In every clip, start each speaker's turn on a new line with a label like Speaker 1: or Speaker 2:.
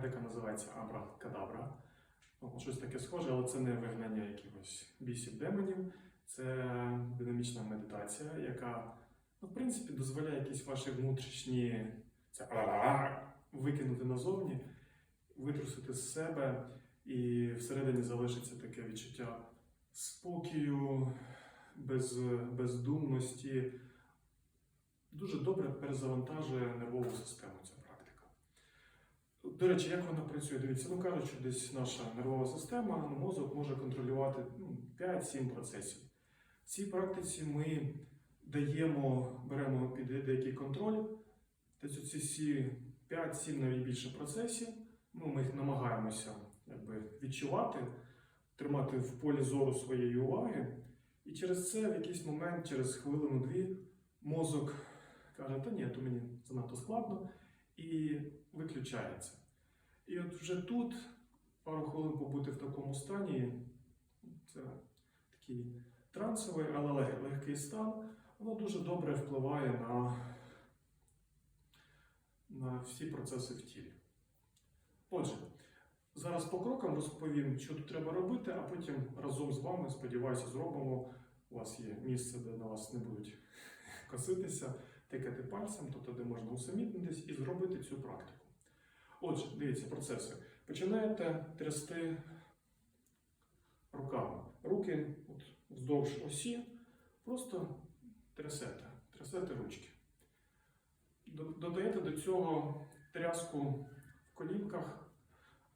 Speaker 1: практика називається Абра-Кадабра. Ну, Щось таке схоже, але це не вигнання якихось бісів демонів. Це динамічна медитація, яка, ну, в принципі, дозволяє якісь ваші внутрішні це викинути назовні, витрусити з себе, і всередині залишиться таке відчуття спокою, без, бездумності. Дуже добре перезавантажує нервову систему. До речі, як вона працює? Дивіться, ну кажуть, що десь наша нервова система, мозок може контролювати ну, 5-7 процесів. В цій практиці ми даємо, беремо під деякий контроль, тобто ці всі 5-7 навіть більше процесів, ну, ми їх намагаємося якби, відчувати, тримати в полі зору своєї уваги. І через це в якийсь момент, через хвилину-дві, мозок каже, та ні, то мені занадто складно, і виключається. І от вже тут пару хвилин побути в такому стані, це такий трансовий, але лег- легкий стан, воно дуже добре впливає на, на всі процеси в тілі. Отже, зараз по крокам розповім, що тут треба робити, а потім разом з вами, сподіваюся, зробимо. У вас є місце, де на вас не будуть коситися, тикати пальцем, тобто де можна усамітнитись і зробити цю практику. Отже, дивіться процеси. Починаєте трясти руками. Руки от, вздовж осі, просто трясете, трясете ручки. Додаєте до цього тряску в колінках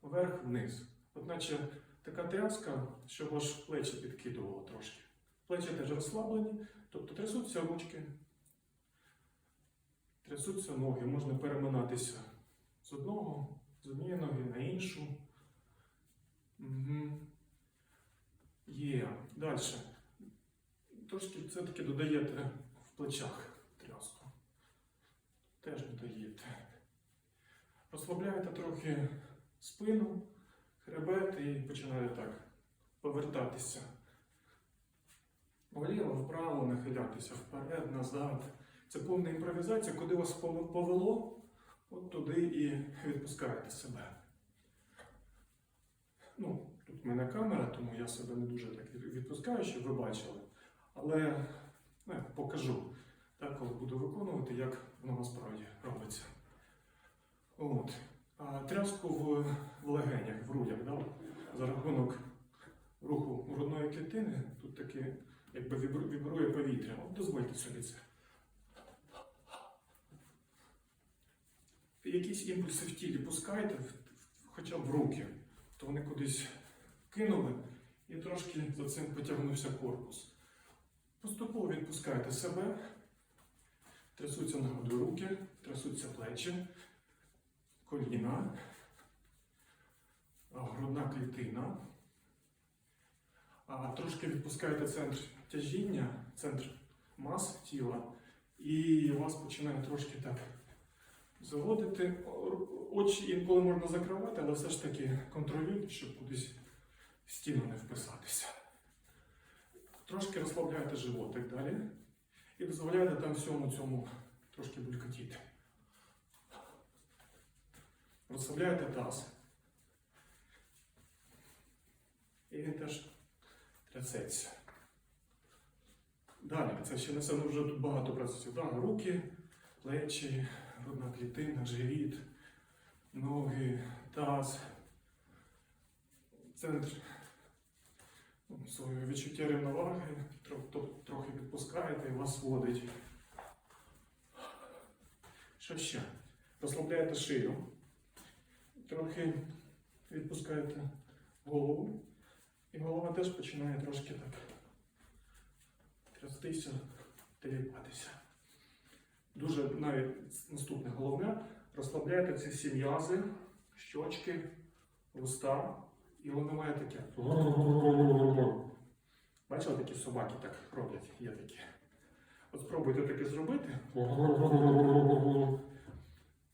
Speaker 1: вверх-вниз. От наче така тряска, що ваш плечі підкидувало трошки. Плечі теж розслаблені, тобто трясуться ручки, трясуться ноги, можна переминатися з одного, з однієї ноги на іншу. Угу. Є. Далі. Трошки все-таки додаєте в плечах тряску. Теж додаєте. Розслабляєте трохи спину, хребет і починаєте так повертатися. Вліво, вправо, нахилятися вперед, назад. Це повна імпровізація, куди вас повело, от туди і відпускаєте себе. Ну, тут в мене камера, тому я себе не дуже так відпускаю, щоб ви бачили. Але ну, я покажу, так, коли буду виконувати, як воно насправді робиться. От. А, тряску в, в легенях, в грудях, да? за рахунок руху грудної клітини, тут таке якби вібрує повітря. От дозвольте собі це. Якісь імпульси в тілі в- хоча б в руки, то вони кудись кинули і трошки за цим потягнувся корпус. Поступово відпускайте себе, трясуться нагодою руки, трясуться плечі, коліна, грудна клітина. А трошки відпускаєте центр тяжіння, центр мас тіла, і вас починає трошки так заводити. Очі інколи можна закривати, але все ж таки контролюйте, щоб кудись стіну не вписатися. Трошки розслабляєте животик далі і дозволяєте там всьому цьому трошки булькотіти. Розслабляєте таз. І він теж трясеться. Далі, це ще не все, ну вже тут багато процесів. Да, руки, плечі, грудна клітина, живіт, ноги, таз, центр ну, своє відчуття рівноваги, трохи відпускаєте і вас водить. Що ще? Розслабляєте шию, трохи відпускаєте голову. І голова теж починає трошки так трястися, теліпатися. Дуже навіть наступне головне, розслабляєте ці всі м'язи, щочки, вуста, і воно має таке. Бачили, такі собаки так роблять, є такі. От спробуйте таке зробити.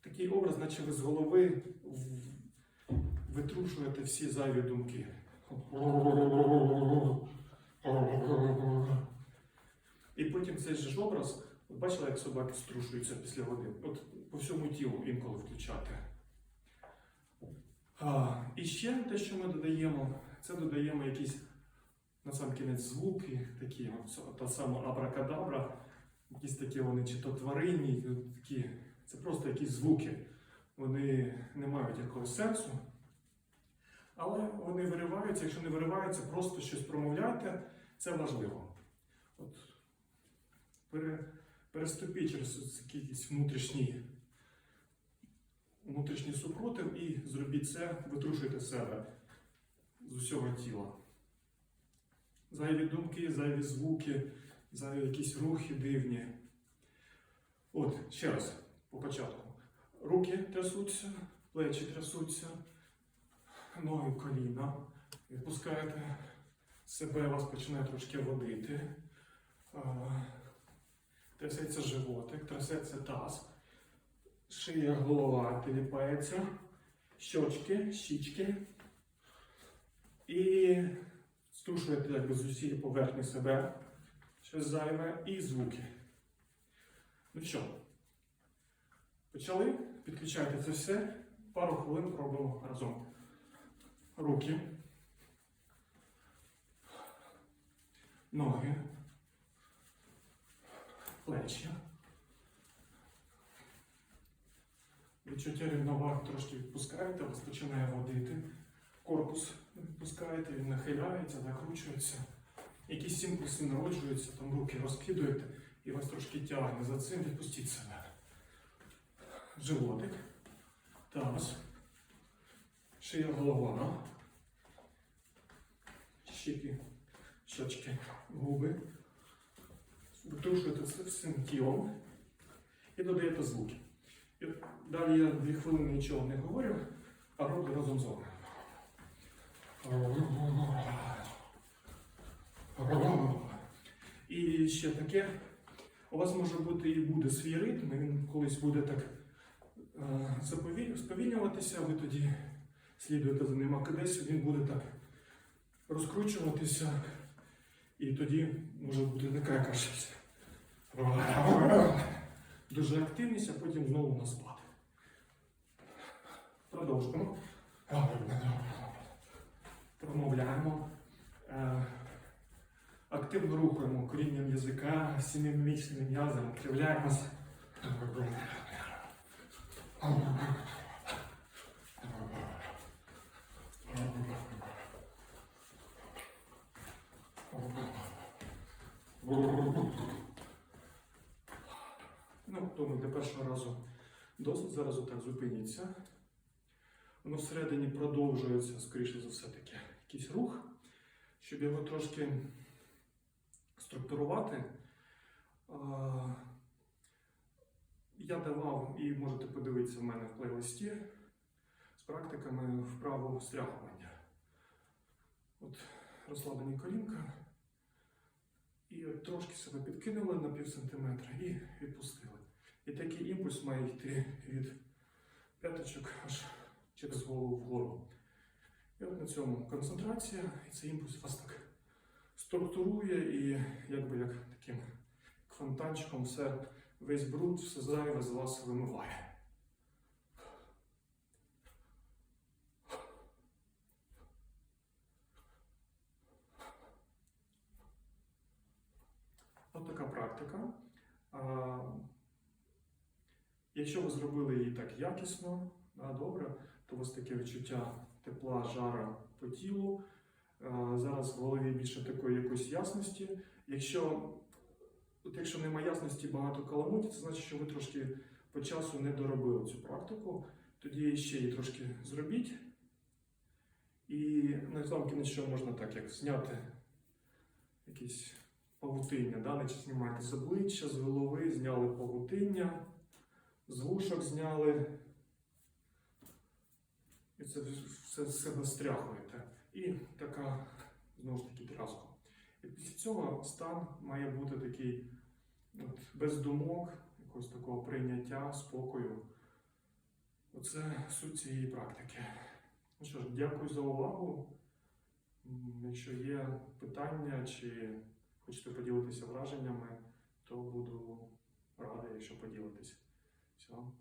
Speaker 1: Такий образ, наче ви з голови витрушуєте всі зайві думки. І потім цей ж образ, от бачили, як собаки струшуються після води? От по всьому тілу інколи включати. А, і ще те, що ми додаємо, це додаємо якісь на сам кінець звуки, такі, та сама абракадабра, якісь такі вони чи то тваринні, такі, це просто якісь звуки. Вони не мають якогось сенсу. Але вони вириваються, якщо не вириваються, просто щось промовляйте, це важливо. От, пере, переступіть через якийсь внутрішній, внутрішній супротив і зробіть це, витрушуйте себе з усього тіла. Зайві думки, зайві звуки, зайві якісь рухи дивні. От, ще раз, по початку. Руки трясуться, плечі трясуться, ноги в коліна. Відпускаєте себе, вас починає трошки водити. Трясеться животик, трясеться таз, шия, голова теліпається, щочки, щічки. І струшуєте якби з усієї поверхні себе, щось зайве, і звуки. Ну що, почали? Підключайте це все. Пару хвилин пробуємо разом. Руки, ноги, плечі. Відчуття рівноваги трошки відпускаєте, вас починає водити. Корпус відпускаєте, він нахиляється, накручується. Якісь імпульси народжуються, там руки розкидуєте і вас трошки тягне за цим, відпустіть себе. Животик, таз, шия голова, щеки, щочки, губи. Витрушуєте це всім тілом і додаєте звуки. І далі я дві хвилини нічого не говорю, а роблю разом з вами. І ще таке. У вас може бути і буде свій ритм, і він колись буде так е, сповільнюватися, ви тоді слідуєте за ним, а десь він буде так розкручуватися, і тоді може бути така якась дуже активність, а потім знову на спад. Продовжуємо. Промовляємо. Е, Активно рухаємо корінням язика, сімімічним м'язом, кривляємося. Думаю, для першого разу досить. Зараз отак зупиніться. Воно всередині продовжується, скоріше за все таки, якийсь рух, щоб його трошки структурувати. Я давав, і можете подивитися в мене в плейлисті з практиками вправо стряхування. От розслаблені колінка. І трошки себе підкинули на пів сантиметра і відпустили. І такий імпульс має йти від п'яточок аж через голову вгору. І от на цьому концентрація, і цей імпульс вас так структурує і якби як таким фонтанчиком все, весь бруд, все зайве з вас вимиває. Якщо ви зробили її так якісно, да, добре, то у вас таке відчуття тепла, жара по тілу. Зараз в голові більше такої якоїсь ясності. Якщо, от якщо немає ясності багато каламуті, це значить, що ви трошки по часу не доробили цю практику. Тоді ще її трошки зробіть. І на сам кінець що можна так, як зняти якісь павутиння, да? значить знімаєте з обличчя, з голови, зняли павутиння, з вушок зняли. І це все з себе стряхуєте. І така, знову ж таки, тряска. І після цього стан має бути такий от, без думок, якогось такого прийняття, спокою. Оце суть цієї практики. Ну що ж, дякую за увагу. Якщо є питання чи хочете поділитися враженнями, то буду радий, якщо поділитесь. Все.